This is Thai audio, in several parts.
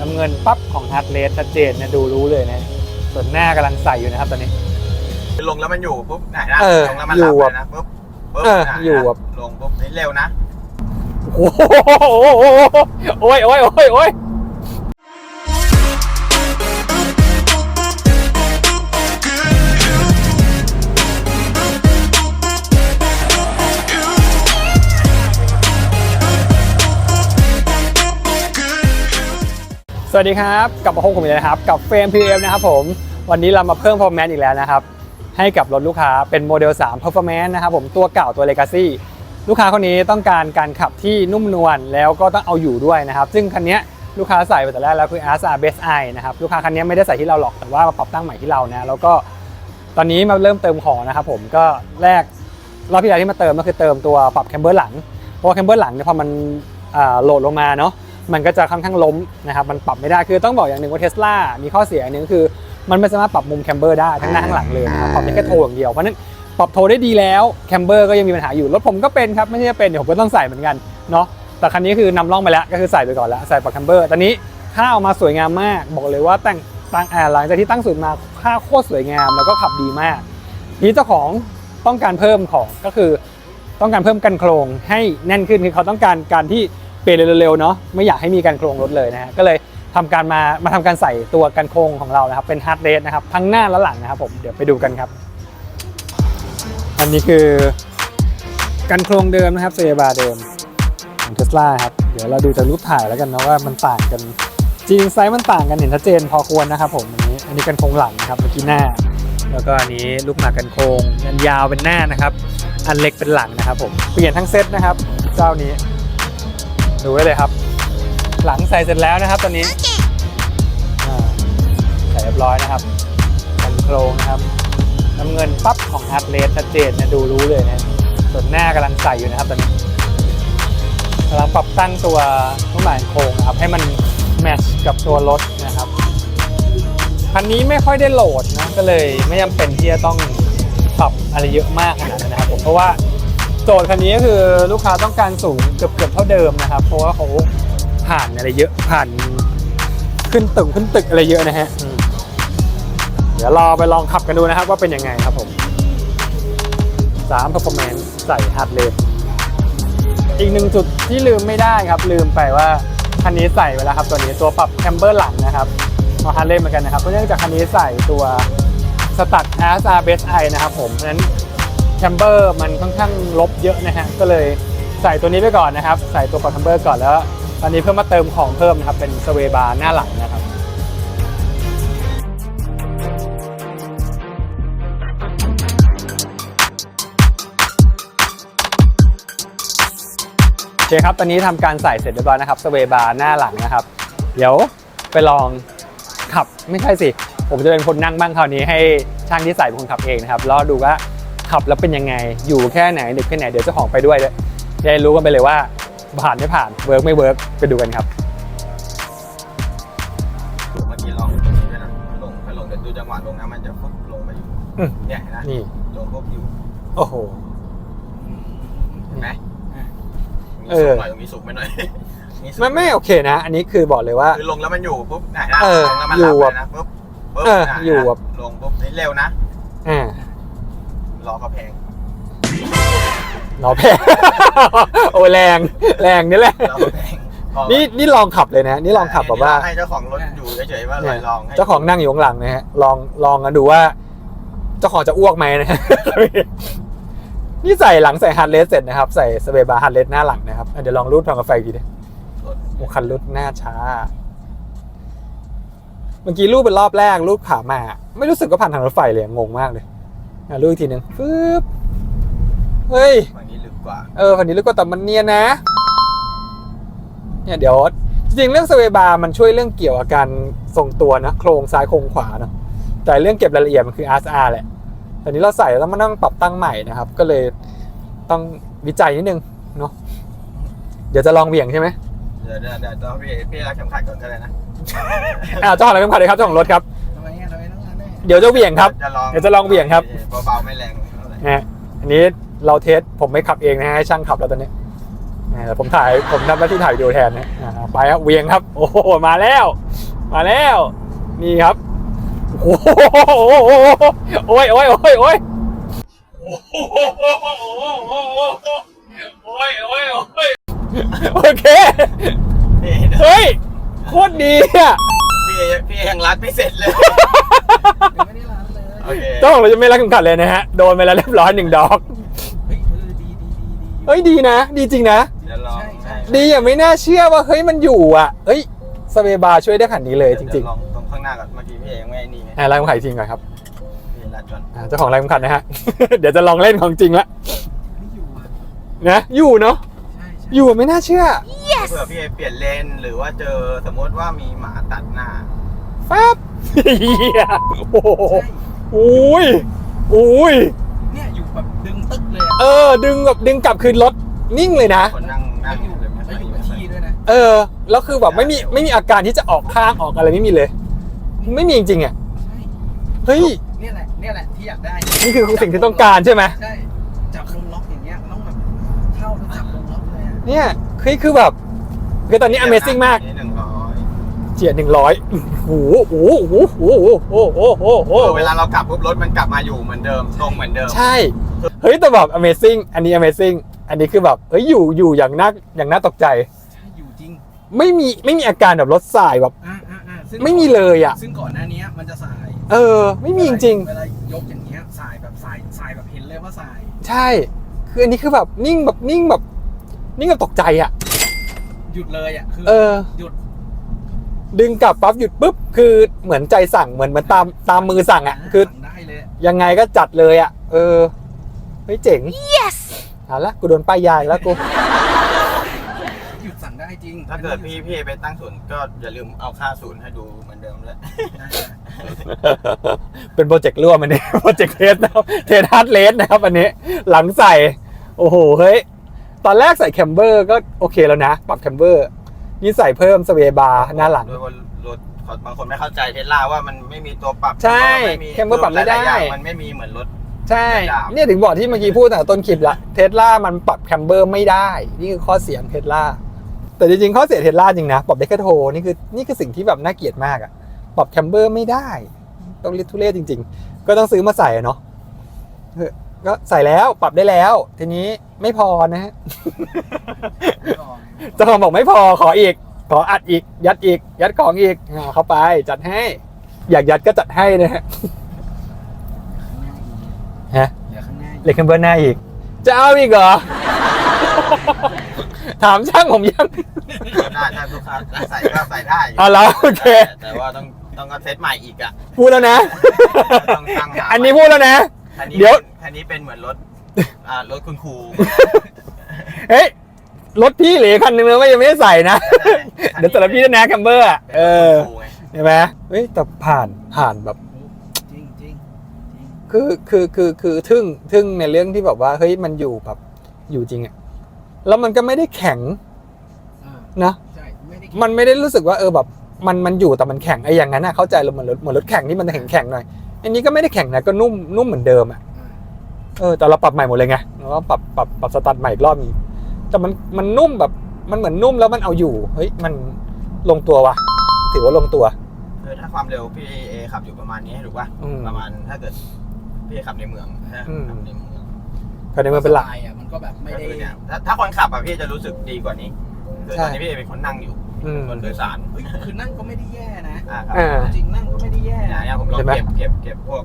น้ำเงินปั๊บของฮาร์ดเรสชัดเจนเนี่ยดูรู้เลยนะ ส่วนหน้ากำลังใส่อยู่นะครับตอนนี้ ลงแล้วมันอยู่ปุ๊บไหนนะเออลงแล้วมันอยู่หลับแบบเลยนะปุ๊บปุ๊บเออไหนนะอยู่แบบ ลงปุ๊บนี่เร็วนะ โอ้โหโอ้ยโอ้ยโอ้ยโอ้ย วัสดีครับกลับมาพบกับผมอีกแล้วนะครับกับเฟรม PM นะครับผมวันนี้เรามาเพิ่ม performance อีกแล้วนะครับให้กับรถลูกค้าเป็นโมเดล 3 performance นะครับผมตัวเก่าตัว legacy ลูกค้าคนนี้ต้องการการขับที่นุ่มนวลแล้วก็ต้องเอาอยู่ด้วยนะครับ ซึ่งคันนี้ลูกค้าใส่ไปแต่แรกแล้วคือ RSR Best Eye นะครับลูกค้าคันนี้ไม่ได้ใส่ที่เราหรอกแต่ว่ามาปรับตั้งใหม่ที่เรานะแล้วก็ตอนนี้มาเริ่มเติมของนะครับผมก็แรกรอบที่แล้วที่มาเติมก็คือเติมตัวปรับแคมเบอร์หลังเพราะว่าแคมเบอร์หลังเนี่ยพอมันโหลดลงมาเนาะ มันก็จะค่อนข้างล้มนะครับมันปรับไม่ได้คือต้องบอกอย่างหนึ่งว่าเทสลามีข้อเสียอันหนึงคือ มันไม่สามารถปรับมุมแคมเบอร์ได้ทั้งหน้าทั้งหลังเลยนะครับปรับได้แค่โทอย่างเดียวเพราะนั้นปรับโทได้ดีแล้วแคมเบอร์ก็ยังมีปัญหาอยู่รถผมก็เป็นครับไม่ใช่เป็นเดี๋ยวผมก็ต้องใส่เหมือนกันเนาะแต่คันนี้คือนำร่องไปแล้วก็คือใส่ไปก่อนแล้วใส่ปรับแคมเบอร์ตอนนี้ค่าออกมาสวยงามมาก บอกเลยว่าแต่งตั้งอ่าหลังจากที่ตั้งศูนย์มาค่าโคตรสวยงามแล้วก็ขับดีมากนี้เจ้าของต้องการเพิ่มของก็คือต้องการเพิ่มกันโครงให้แน่นขึ้นคือเขาต้องการการที่ ลี่ยนเร็วๆเนาะไม่อยากให้มีการโครงรถเลยนะฮะก็เลยทำการมามาทำการใส่ตัวกันโครงของเรานะครับเป็นฮาร์ดเรสนะครับทั้งหน้าและหลังนะครับผมเดี๋ยวไปดูกันครับ อันนี้คือกันโครงเดิมนะครับเซบาเดิมของเทสลาครับเดี๋ยวเราดูจากรูปถ่ายแล้วกันนะว่ามันต่างกันจริงไซส์มันต่างกันเห็นชัดเจนพอควรนะครับผมอันนี้อันนี้กันโครงหลังนะครับเมื่อกี้หน้า แล้วก็อันนี้ลูกหมากกันโครงอันยาวเป็นหน้านะครับ อันเล็กเป็นหลังนะครับผมเปลี่ยนทั้งเซตนะครับ เจ้านี้ ดูไว้เลยครับ หลังใส่เสร็จแล้วนะครับตอนนี้อ่าใส่เรียบร้อยนะครับกันโครงนะครับน้ำเงินปั๊บของฮาร์ดเรสชัดเจนเนี่ยดูรู้เลยนะส่วนหน้ากำลังใส่อยู่นะครับตอนนี้กำลังปรับตั้งตัวลูกหมากโครงนะครับ ให้มันแมทช์กับตัวรถนะครับคันนี้ไม่ค่อยได้โหลดนะก็เลยไม่จำเป็นที่จะต้องปรับอะไรเยอะมากขนาดนั้นนะครับผมเพราะว่า โจทย์คันนี้ก็คือลูกค้าต้องการสูงเกือบเกือบเท่าเดิมนะครับ เพราะว่าเขาผ่านอะไรเยอะผ่านขึ้นตึกขึ้นตึกอะไรเยอะนะฮะอืมเดี๋ยวรอไปลองขับกันดูนะครับว่าเป็นยังไงครับผม3 performance ใส่ hard rate อีกหนึ่งจุดที่ลืมไม่ได้ครับ ลืมไปว่าคันนี้ใส่ไว้แล้วครับ ตัวนี้ตัวปรับแคมเบอร์หลังนะครับมาฮาร์เลย์เหมือนกันนะครับเพราะเนื่องจากคันนี้ใส่ตัวสตัด SR Base I นะครับผมเพราะฉะนั้น แคมเบอร์มันค่อนข้างลบเยอะนะฮะก็เลยใส่ตัวนี้ไปก่อนนะครับ ใส่ตัวปรับแคมเบอร์ก่อนแล้ว ตอนนี้เพิ่มมาเติมของเพิ่มนะครับ เป็นสเวบาร์หน้าหลังนะครับโอเคครับ ตอนนี้ทำการใส่เสร็จเรียบร้อยนะครับสเวบาร์หน้าหลังนะครับ เดี๋ยวไปลองขับไม่ใช่สิ ผมจะเป็นคนนั่งบ้างคราวนี้ให้ช่างที่ใส่เป็นคนขับเองนะครับ แล้วดูว่า ขับแล้วเป็นยังไง อยู่แค่ไหนดึกแค่ไหนเดี๋ยวเจ้าของไปด้วยด้วยจะได้รู้กันไปเลยว่าผ่านไม่ผ่านเวิร์กไม่เวิร์กไปดูกันครับเมื่อกี้ลองตรงนี้ด้วยนะลงถ้าลงเดี๋ยวดูจังหวะลงนะมันจะปุ๊บลงไปอยู่อืมเนี่ยเห็นไหมนี่ลงปุ๊บอยู่โอ้โห เห็นไหมมีเออสูงหน่อยตรงนี้สูงไปหน่อยนี่สูงไม่ไม่โอเคนะ อันนี้คือบอกเลยว่า คือลงแล้วมันอยู่ปุ๊บไหนนะเออลงแล้วมันอยู่หลับแบบเลยนะปุ๊บปุ๊บเออไหนนะอยู่แบบ ลงปุ๊บนี่เร็วนะอ่า รอเขาแพงหนอแพง โอ้แรงแรงนี่แหละ รอเขาแพงพอนี่นี่ลองขับเลยนะ นี่ลองขับแบบว่าให้เจ้าของรถอยู่เฉยๆว่าลเนี่อยยลองให้เจ้าของนั่งอยู่ข้างหลังนะฮะลองลองกันดูว่า เจ้าของจะอ้วกไหมนะฮะนี่ใส่หลังใส่ฮาร์ดเลสเสร็จนะครับ ใส่สเปรย์บาร์ฮาร์ดเลสหน้าหลังนะครับอะเดี๋ยวลองรูดทางกาแฟอีกทีดิรถโอ้คันรูดหน้าช้า เมื่อกี้รูดเป็นรอบแรกรูดขามา ไม่รู้สึกว่าผ่านทางรถไฟเลยงงมากเลย อะรูดอีกทีหนึ่งปึ๊บเฮ้ย ฝั่งนี้ลึกกว่า เออคันนี้ลึกกว่าแต่มันเนียนนะ เนี่ยเดี๋ยว จริงๆเรื่องสเวบาร์มันช่วยเรื่องเกี่ยวกับการทรงตัวนะ โครงซ้ายโครงขวาเนอะแต่เรื่องเก็บรายละเอียดมันคือ RSR แหละแต่นี้เราใส่แล้วมันต้องปรับตั้งใหม่นะครับ ก็เลยต้องวิจัยนิดนึงเนาะเดี๋ยวจะลองเหวี่ยงใช่ไหมเดี๋ยวเดี๋ยวเดี๋ยวต้องพี่พี่รักเข็มขัดก่อนก็ได้นะ อ่าเจ้าของอะไรเป็นใครเลยครับเจ้าของรถครับ เดี๋ยวจะเหวี่ยงครับ จะลองเดี๋ยวจะลองเหวี่ยงครับเบาๆไม่แรงเท่าไหร่นะฮะอันนี้เราเทสผมไม่ขับเองนะฮะให้ช่างขับแล้วตอนนี้อ่าผมถ่ายผมทำหน้าที่ถ่ายวิดีโอแทนนะอ่าไปครับเวียงครับ โอ้โหมาแล้ว มาแล้ว นี่ครับโอ้โหโอ้ยโอ้ยโอ้ยโอ้ยโอ้ยโอ้ยโอ้ยโอเคพี่เฮ้ยโคตรดีอะพี่พี่ยังรัดไม่เสร็จเลย เคเจ้าของเราจะไม่รักเข็มขัดเลยนะฮะ โดนไปแล้วเรียบร้อยหนึ่งดอก เฮ้ยเออดีดีดีดีเฮ้ยดีนะ ดีจริงนะ เดี๋ยวลองใช่ใช่ดีอะไม่น่าเชื่อว่าเฮ้ยมันอยู่อะเฮ้ยสเปบาร์ช่วยได้ขนาดนี้เลยจริงดี๋วลองตรงข้างหน้าก่อนเมื่อกี้พี่ยังไม่นี่ไงๆอ่าไล่ผมขายจริงก่อนครับพี่รัดก่อนอ่าเจ้าของไล่ผมขัดนะฮะ เดี๋ยวจะลองเล่นของจริงละไม่อยู่อะนะอยู่เนาะใช่ใช่อยู่อะไม่น่าเชื่อเผื่อพี่เปลี่ยนเลนหรือว่าเจอสมมติว่ามีหมาตัดหน้าแฟบเฮียโอ้โห อุ้ยอุ้ยเนี่ยอยู่แบบดึงตึ๊กเลยอะเออ ดึงแบบดึงกลับคืนรถนิ่งเลยนะ คนนั่งแล้นั่วงอยู่เลยไม่แล้วค่อยอยู่กับที่ด้วยนะเออ แล้วคือแบบไม่มีไม่มีอาการที่จะออกข้างออกอะไรไม่มีเลย ไม่มีจริงๆอะใช่เฮ้ยเนี่ยแหละเนี่ยแหละที่อยากได้นี่คือสิ่งที่ต้องการใช่ไหมใช่จับลงล็อกอย่างเงี้ยมันต้องแบบเข้าแล้วจับลงล็อกเลยอะเนี่ยคือคือแบบคือตอนนี้ Amazing มากนี่หนึ่งร้อย เจียหนึ่งร้อยโอ้โหโอ้โหโอ้โหโอ้โหโอ้โหโอ้โหเวลาเรากลับปุ๊บรถมันกลับมาอยู่เหมือนเดิมตรงเหมือนเดิม ใช่ เฮ้ยแต่แบบ Amazing อันนี้ Amazing อันนี้คือแบบเฮ้ยอยู่อยู่อย่างน่าอย่างน่าตกใจใช่อยู่จริง ไม่มีไม่มีอาการแบบรถสายแบบ อ่าอ่าอ่าซึ่งไม่มีเลยอะ ซึ่งก่อนหน้านี้มันจะสาย เออ ไม่มีจริงเวลายกอย่างเงี้ยสายแบบสายสายแบบเห็นเลยว่าสายๆใช่ คืออันนี้คือแบบนิ่งแบบนิ่งแบบ นิ่งแบบตกใจอะ หยุดเลยอะคือเออหยุด ดึงกลับปั๊บหยุดปุ๊บคือเหมือนใจสั่งเหมือนเหมือนตามตามมือสั่งอะ คือสั่งได้เลยอะยังไงก็จัดเลยอะ เออเฮ้ยเจ๋ง yes เอาละกูโดนป้ายยาอีกแล้วกู หยุดสั่งได้จริงถ้าเกิดพี่พี่ไปตั้งศูนย์ก็อย่าลืมเอาค่าศูนย์ให้ดูเหมือนเดิมเลย ได้เป็นโปรเจกต์ร่วมอันนี้ โปรเจกต์เทสนะครับเทสฮาร์ดเลสนะครับอันนี้ หลังใส่ โอ้โห เฮ้ย ตอนแรกใส่แคมเบอร์ก็โอเคแล้วนะ ปรับแคมเบอร์ นี่ใส่เพิ่มสเวบาร์หน้าหลัง ด้วยว่ารถบางคนไม่เข้าใจเทสลาว่ามันไม่มีตัวปรับใช่พราะว่าแคมเบอร์ปรับไม่ได้ หลายๆอย่างมันไม่มีเหมือนรถ ใช่ดาบเนี่ยถึงบอกที่เมื่อกี้พูดตั้งแต่ต้นคลิปละเทสลามันปรับแคมเบอร์ไม่ได้ นี่คือข้อเสียของเทสลาแต่จริงๆข้อเสียเทสลาจริงนะ ปรับได้แค่โทรนี่คือนี่คือสิ่งที่แบบน่าเกลียดมากอะปรับแคมเบอร์ไม่ได้ ต้องเรียกทุเรศจริง ๆ ก็ต้องซื้อมาใส่อะเนาะเออ ก็ใส่แล้วปรับได้แล้ว ทีนี้ไม่พอนะฮะเจ้าของบอกไม่พอขออีก ขออัดอีก ยัดอีก ยัดของอีกเอาเข้าไปจัดให้ อยากยัดก็จัดให้นะฮะฮะเดี๋ยวข้างหน้าเหล็กแคมเบอร์หน้าอีก จะเอาอีกเหรอ ถามช่างผมยังได้ถ้าลูกค้าใส่ก็ใส่ได้อยู่เอาแล้วโอเคแต่แต่ว่าต้องต้องก็เซตใหม่อีกอะพูดแล้วนะต้องตั้งหาอันนี้พูดแล้วนะ คันนี้เดี๋ยว คันนี้เป็นเหมือนรถ อ่ารถคุณครูเฮ้ยรถพี่เหลือคันนึงแล้วไม่ยังไม่ได้ใส่นะ เดี๋ยวแต่ละพี่จะนะแคมเบอร์อะเออป็นรถคุณครูไงเห็นไหมเฮ้ยแต่ผ่านผ่านแบบ จริงจริงจริงคือคือคือคือทึ่งทึ่งในเรื่องที่แบบว่าเฮ้ยมันอยู่แบบอยู่จริงอะแล้วมันก็ไม่ได้แข็งอ่านะ ใช่ไม่ได้มันไม่ได้รู้สึกว่าเออแบบมันมันอยู่แต่มันแข็งไอ้อย่างนั้นอะเข้าใจเลยเหมือนรถเหมือนรถแข่งที่มันแข็งแข็งๆหน่อย อันนี้ก็ไม่ได้แข็งนะก็นุ่มนุ่มเหมือนเดิมอะอ่าเออแต่เราปรับใหม่หมดเลยไงแล้วก็ปรับปรับปรับสตาร์ทใหม่อีกรอบนึงแต่มันมันนุ่มแบบมันเหมือนนุ่มแล้วมันเอาอยู่เฮ้ยมันลงตัววะถือว่าลงตัวคือถ้าความเร็วพี่เอขับอยู่ประมาณนี้ถูกป่ะอืมประมาณถ้าเกิดพี่ขับในเมืองนะอืมขับในเมืองคันนี้มันเป็นหลักสบายอะมันก็แบบไม่ก็ได้คือเนี่ยถ้าถ้าคนขับอะพี่จะรู้สึกดีกว่านี้คือใช่ตอนนี้พี่เอเป็นคนนั่งอยู่ อืมคนโดยสาร เฮ้ยคือนั่งก็ไม่ได้แย่นะ อ่าครับอ่าจริงนั่งก็ไม่ได้แย่เนี่ยเนี่ยผมลองเห็นไหมเก็บเก็บเก็บพวก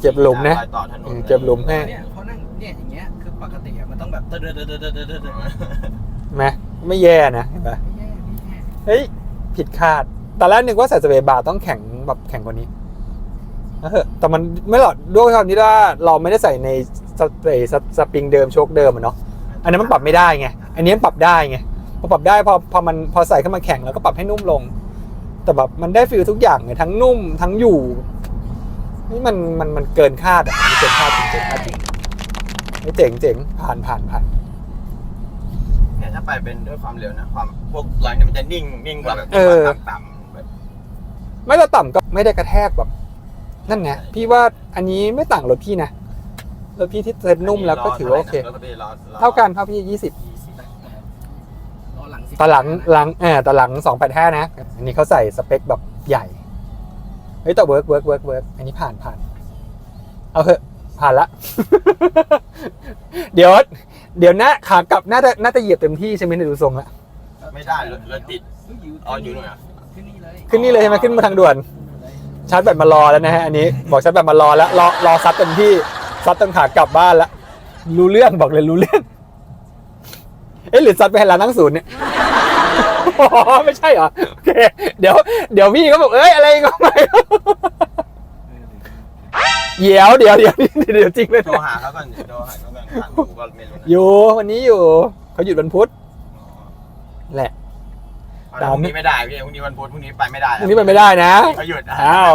เจ็บหลุมนะ รอยต่อถนนอืมเจ็บหลุมให้ เนี่ยเพราะนั่งเนี่ยอย่างเงี้ยคือปกติอะมันต้องแบบเดินเดินเดินเดินเดินเดินเดินเห็นไหมไม่แย่นะเห็นปะไม่แย่ไม่แย่เฮ้ย ผิดคาดตอนแรกนึกว่าใส่สเปรย์บาร์ต้องแข็งแบบแข็งกว่านี้นะเหอะแต่มันไม่หรอกด้วยความที่ว่าเราไม่ได้ใส่ในสเปรย์สสปริงเดิมโชคเดิมอะเนาะอันนั้นมันปรับไม่ได้ไงอันนี้มันปรับได้ไงพ อปรับได้พอพอมันพอใส่เข้ามาแข็งแล้วก็ปรับให้นุ่มลง แต่แบบมันได้ฟีลทุกอย่างไงทั้งนุ่มทั้งอยู่นี่มันมันมันเกินคาดอะมันเกินคาดจริงเกินคาดจริงเฮ้ยเจ๋งเจ๋งผ่านผ่านผ่านเนี่ยถ้าไปเป็นด้วยความเร็วนะความพวกรอยเนี่ยมันจะนิ่งนิ่งกว่าแบบเออต่ำๆแบบไม่ละต่ำก็ไม่ได้กระแทกแบบ นั่นไงพี่ว่าอันนี้ไม่ต่างรถพี่นะรถพี่ที่เซ็ตนุ่มแล้วก็ถือว่าโอเครถพี่รอรอเท่ากันเท่าพี่ยี่สิบยี่สิบแตอนหลังหลังเออตอนหลัง285นะ อันนี้เขาใส่สเปคแบบใหญ่ เฮ้ยแต่เวิร์กเวิร์กเวิร์กเวิร์กอันนี้ผ่านผ่าน เอาเถอะผ่านละ เดี๋ยว เดี๋ยวนะขากลับน่าจะน่าจะเหยียบเต็มที่ใช่ไหมเนี่ยดูทรงละไม่ได้รถรถติดเฮ้ยอยู่อ๋ออยู่นู่นเหรอขึ้นนี่เลยขึ้นนี่เลยใช่ไหมขึ้นมาทางด่วน ชาร์จแบตมารอแล้วนะฮะอันนี้ บอกชาร์จแบตมารอแล้วรอรอซัดเต็มที่ซัดจนขากลับบ้านแล้วรู้เรื่องบอกเลยรู้เรื่อง เอ๊ะหรือซัดไปให้ร้านนั่งศูนย์เนี่ย อ๋อไม่ใช่เหรอโอเคเดี๋ยวเดี๋ยวพี่ก็บอกเอ้ยอะไรก็ไม่เดี๋ยวเดี๋ยวเดี๋ยวเดี๋ยวจริงเลยโทรหาเขาก่อนโทรหาเขาก่อนผ่านอยู่ก็ไม่รู้นะอยู่วันนี้อยู่เขาหยุดวันพุธแหละอ๋อแล้วพรุ่งนี้ไม่ได้พี่พรุ่งนี้วันพุธพรุ่งนี้ไปไม่ได้พรุ่งนี้ไปไม่ได้นะเขาหยุดอ้าว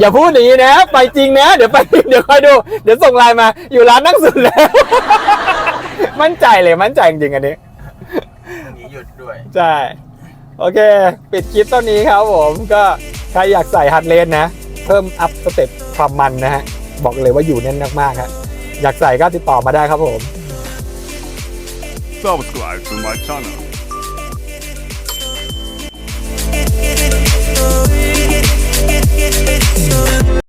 อย่าพูดอย่างนี้นะ ไปจริงนะ เดี๋ยวไปเดี๋ยวคอยดู เดี๋ยวส่งไลน์มา อยู่ร้านนั่งสุดแล้ว มั่นใจเลยมั่นใจจริงๆอันนี้พรุ่งนี้ หยุดด้วย ใช่ โอเค ปิดคลิปเท่นี้ครับผมก็ใครอยากใส่ฮัดเลนนะ เพิ่มอัพสเต็ปความมันนะฮะ บอกเลยว่าอยู่แน่นมากๆครับอยากใส่ก็ติดต่อมาได้ครับผม subscribe to my channel.